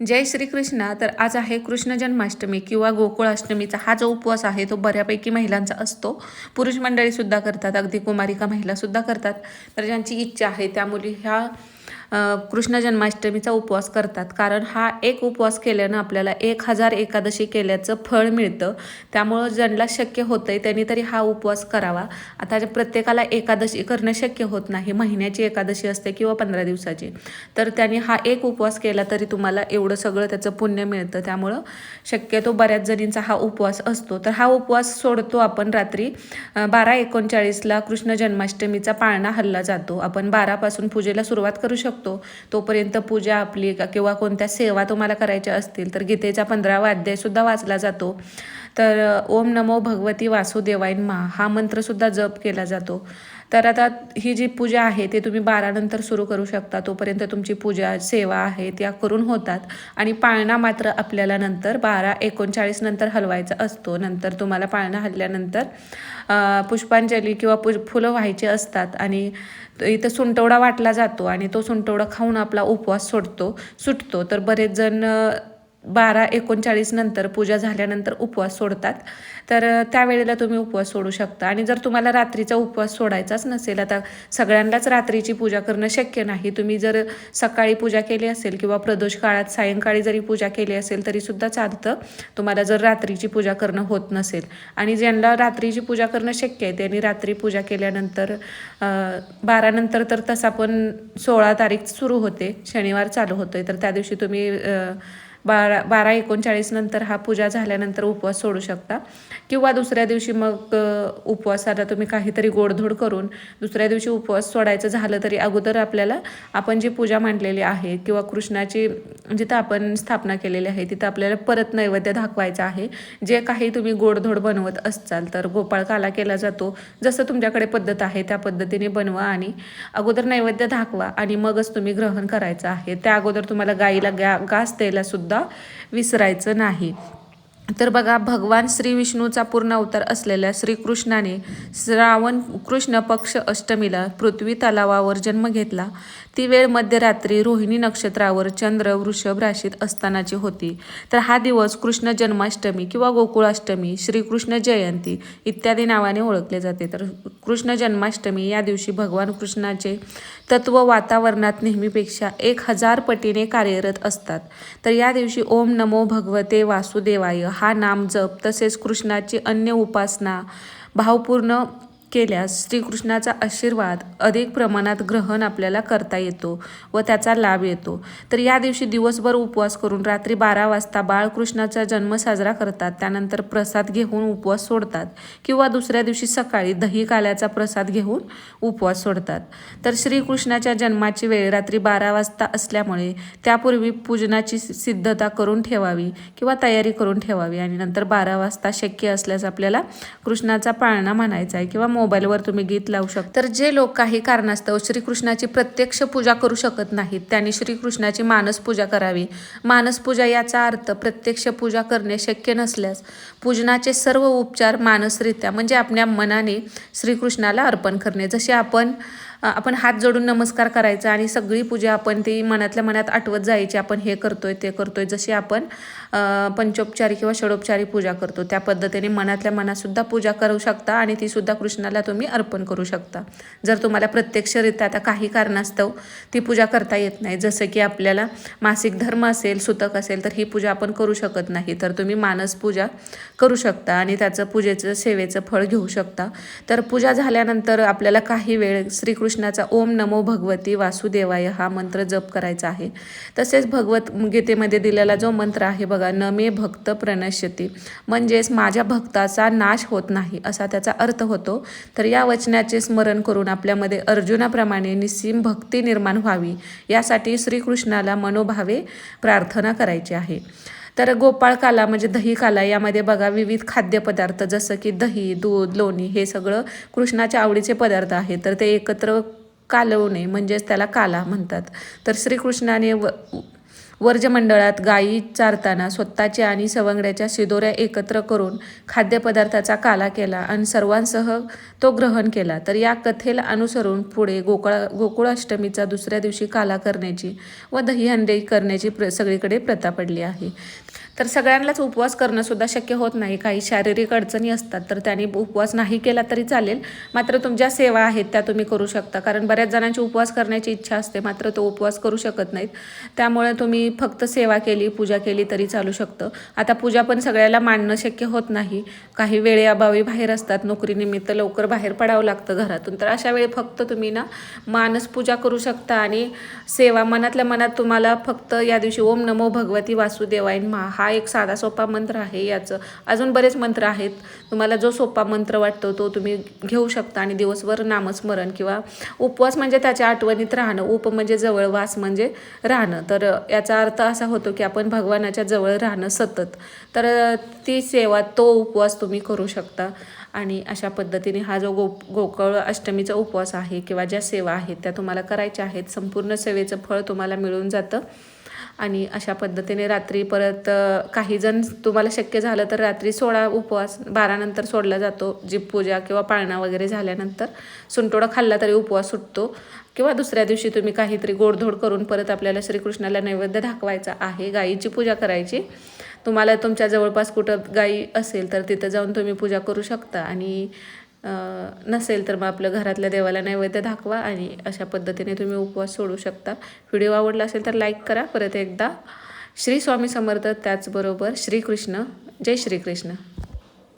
जय श्रीकृष्णा. तर आज आहे कृष्ण जन्माष्टमी किंवा गोकुळाष्टमीचा हा जो उपवास आहे तो बऱ्यापैकी महिलांचा असतो. पुरुष मंडळीसुद्धा करतात अगदी कुमारिका महिलासुद्धा करतात. तर ज्यांची इच्छा आहे त्या मुली ह्या कृष्ण जन्माष्टमीचा उपवास करतात. कारण हा एक उपवास केल्यानं आपल्याला एक हजार एकादशी केल्याचं फळ मिळतं. त्यामुळं ज्यांना शक्य होतं आहे त्यांनी तरी हा उपवास करावा. आता प्रत्येकाला एकादशी करणं शक्य होत नाही. महिन्याची एकादशी असते किंवा पंधरा दिवसाची. तर त्यांनी हा एक उपवास केला तरी तुम्हाला एवढं सगळं त्याचं पुण्य मिळतं. त्यामुळं शक्यतो बऱ्याच जणींचा हा उपवास असतो. तर हा उपवास सोडतो आपण रात्री बारा एकोणचाळीसला कृष्ण जन्माष्टमीचा पाळणा हल्ला जातो. आपण बारापासून पूजेला सुरुवात करू शकतो. तोपर्यंत पूजा आपली का- किंवा कोणत्या सेवा तुम्हाला करायच्या असतील तर गीतेचा पंधरावा अध्यायसुद्धा वाचला जातो. तर ओम नमो भगवती वासुदेवाय मा हा मंत्रसुद्धा जप केला जातो. तर आता ही जी पूजा आहे ते तुम्ही बारानंतर सुरू करू शकता. तोपर्यंत तुमची पूजा सेवा आहे त्या करून होतात. आणि पाळणा मात्र आपल्याला नंतर बारा एकोणचाळीस नंतर हलवायचा असतो. नंतर तुम्हाला पाळणा हल्ल्यानंतर पुष्पांजली किंवा पु फुलं व्हायचे असतात. आणि इथं सुंटवडा वाटला जातो आणि तो सुंटवडा खाऊन आपला उपवास सोडतो सुटतो. तर बरेच जण बारा एकोणचाळीस नंतर पूजा झाल्यानंतर उपवास सोडतात. तर त्यावेळेला तुम्ही उपवास सोडू शकता. आणि जर तुम्हाला रात्रीचा उपवास सोडायचाच नसेल आता सगळ्यांनाच रात्रीची पूजा करणं शक्य नाही. तुम्ही जर सकाळी पूजा केली असेल किंवा प्रदोष काळात सायंकाळी जरी पूजा केली असेल तरीसुद्धा चालतं. तुम्हाला जर रात्रीची पूजा करणं होत नसेल. आणि ज्यांना रात्रीची पूजा करणं शक्य आहे त्यांनी रात्री पूजा केल्यानंतर बारानंतर तर तसा पण सोळा तारीख सुरू होते. शनिवार चालू होतोय. तर त्या दिवशी तुम्ही बारा बारा एकोणचाळीस नंतर हा पूजा झाल्यानंतर उपवास सोडू शकता. किंवा दुसऱ्या दिवशी मग उपवासाला तुम्ही काहीतरी गोडधोड करून दुसऱ्या दिवशी उपवास सोडायचं झालं तरी अगोदर आपल्याला आपण जी पूजा मांडलेली आहे किंवा कृष्णाची जिथं आपण स्थापना केलेली आहे तिथं आपल्याला परत नैवेद्य दाखवायचं आहे. जे काही तुम्ही गोडधोड बनवत असाल तर गोपाळ काला केला जातो. जसं तुमच्याकडे पद्धत आहे त्या पद्धतीने बनवा आणि अगोदर नैवेद्य दाखवा आणि मगच तुम्ही ग्रहण करायचं आहे. त्या अगोदर तुम्हाला गाईला गा घास द्यायला सुद्धा विसरायचं नाही. तर बघा भगवान श्री विष्णूचा पूर्ण अवतार असलेल्या श्रीकृष्णाने श्रावण कृष्ण पक्ष अष्टमीला पृथ्वी तलावावर जन्म घेतला. ती वेळ मध्यरात्री रोहिणी नक्षत्रावर चंद्र वृषभ राशीत असतानाची होती. तर हा दिवस कृष्ण जन्माष्टमी किंवा गोकुळाष्टमी श्रीकृष्ण जयंती इत्यादी नावाने ओळखले जाते. तर कृष्ण जन्माष्टमी या दिवशी भगवान कृष्णाचे तत्व वातावरणात नेहमीपेक्षा एक हजार पटीने कार्यरत असतात. तर या दिवशी ओम नमो भगवते वासुदेवाय हा नाम जप तसेच कृष्णाची अन्य उपासना. भावपूर्ण केल्यास श्रीकृष्णाचा आशीर्वाद अधिक प्रमाणात ग्रहण आपल्याला करता येतो व त्याचा लाभ येतो. तर या दिवशी दिवसभर उपवास करून रात्री बारा वाजता बाळकृष्णाचा जन्म साजरा करतात. त्यानंतर प्रसाद घेऊन उपवास सोडतात किंवा दुसऱ्या दिवशी सकाळी दही काल्याचा प्रसाद घेऊन उपवास सोडतात. तर श्रीकृष्णाच्या जन्माची वेळ रात्री बारा वाजता असल्यामुळे त्यापूर्वी पूजनाची सिद्धता करून ठेवावी किंवा तयारी करून ठेवावी आणि नंतर बारा वाजता शक्य असल्यास आपल्याला कृष्णाचा पाळणा म्हणायचा आहे किंवा मोबाईलवर तुम्ही गीत लावू शकता. तर जे लोक काही कारणास्तव श्रीकृष्णाची प्रत्यक्ष पूजा करू शकत नाहीत त्यांनी श्रीकृष्णाची मानस पूजा करावी. मानस पूजा याचा अर्थ प्रत्यक्ष पूजा करणे शक्य नसल्यास पूजनाचे सर्व उपचार मानसरित्या म्हणजे आपल्या मनाने श्रीकृष्णाला अर्पण करणे. जसे आपण आपण हात जोडून नमस्कार करायचा आणि सगळी पूजा आपण ती मनातल्या मनात आठवत जायची आपण हे करतोय ते करतोय जशी आपण पंचोपचारी किंवा षडोपचारी पूजा करतो त्या पद्धतीने मनातल्या मनातसुद्धा पूजा करू शकता आणि ती सुद्धा कृष्णाला तुम्ही अर्पण करू शकता. जर तुम्हाला प्रत्यक्षरित्या आता काही कारणास्तव ती पूजा करता येत नाही जसं की आपल्याला मासिक धर्म असेल सुतक असेल तर ही पूजा आपण करू शकत नाही तर तुम्ही मानस पूजा करू शकता आणि त्याचं पूजेचं सेवेचं फळ घेऊ शकता. तर पूजा झाल्यानंतर आपल्याला काही वेळ श्रीकृष्णाचा ओम नमो भगवती वासुदेवाय हा मंत्र जप करायचा आहे. तसेच भगवत गीतेमध्ये दिलेला जो मंत्र आहे बघा न मे भक्त प्रणश्यती. म्हणजेच माझ्या भक्ताचा नाश होत नाही असा त्याचा अर्थ होतो. तर या वचनाचे स्मरण करून आपल्यामध्ये अर्जुनाप्रमाणे निस्सीम भक्ती निर्माण व्हावी यासाठी श्रीकृष्णाला मनोभावे प्रार्थना करायची आहे. तर गोपाळ काला म्हणजे दही काला यामध्ये बघा विविध खाद्यपदार्थ जसं की दही दूध लोणी हे सगळं कृष्णाच्या आवडीचे पदार्थ आहेत. तर ते एकत्र कालवणे म्हणजेच त्याला काला म्हणतात. तर श्रीकृष्णाने व वर्ज मंडळात गायी चारताना स्वतःच्या आणि सवंगड्याच्या शिदोऱ्या एकत्र करून खाद्यपदार्थाचा काला केला आणि सर्वांसह तो ग्रहण केला. तर या कथेला अनुसरून पुढे गोकुळा गोकुळाष्टमीचा दुसऱ्या दिवशी काला करण्याची व दहीहंडी करण्याची प्र सगळीकडे प्रथा पडली आहे. तर सगळ्यांनाच उपवास करणं सुद्धा शक्य होत नाही. काही शारीरिक अडचणी असतात तर त्यांनी उपवास नाही केला तरी चालेल. मात्र तुमच्या सेवा आहेत त्या तुम्ही करू शकता. कारण बऱ्याच जणांची उपवास करण्याची इच्छा असते मात्र तो उपवास करू शकत नाहीत. त्यामुळे तुम्ही फक्त सेवा केली पूजा केली तरी चालू शकतं. आता पूजा पण सगळ्याला मांडणं शक्य होत नाही. काही वेळेअभावी बाहेर असतात नोकरीनिमित्त लवकर बाहेर पडावं लागतं घरातून. तर अशा वेळी फक्त तुम्ही ना मानस पूजा करू शकता आणि सेवा मनातल्या मनात तुम्हाला फक्त या दिवशी ओम नमो भगवती वासुदेवाय महा हा एक साधा सोपा मंत्र आहे याचं. अजून बरेच मंत्र आहेत. तुम्हाला जो सोपा मंत्र वाटतो तो तुम्ही घेऊ शकता आणि दिवसभर नामस्मरण किंवा उपवास म्हणजे त्याच्या आठवणीत राहणं. उप म्हणजे जवळ वास म्हणजे राहणं. तर याचा अर्थ असा होतो की आपण भगवानाच्या जवळ राहणं सतत. तर ती सेवा तो उपवास तुम्ही करू शकता. आणि अशा पद्धतीने हा जो गो गोकुळ अष्टमीचा उपवास आहे किंवा ज्या सेवा आहेत त्या तुम्हाला करायच्या आहेत संपूर्ण सेवेचं फळ तुम्हाला मिळून जातं. आणि अशा पद्धतीने रात्री परत काहीजण काही जण तुम्हाला शक्य झालं तर रात्री सोळा उपवास बारानंतर सोडला जातो. जी पूजा किंवा पाळणा वगैरे झाल्यानंतर सुंटोडा खाल्ला तरी उपवास सुटतो. किंवा दुसऱ्या दिवशी तुम्ही काहीतरी गोडधोड करून परत आपल्याला श्रीकृष्णाला नैवेद्य दाखवायचा आहे गाईची पूजा करायची. तुम्हाला तुमच्या जवळपास कुठं गाई असेल तर तिथं जाऊन तुम्ही पूजा करू शकता. आणि नसेल तर मग आपलं घरातल्या देवाला नैवेद्य दाखवा आणि अशा पद्धतीने तुम्ही उपवास सोडू शकता. व्हिडिओ आवडला असेल तर लाईक करा. परत एकदा श्री स्वामी समर्थ त्याचबरोबर श्रीकृष्ण. जय श्रीकृष्ण.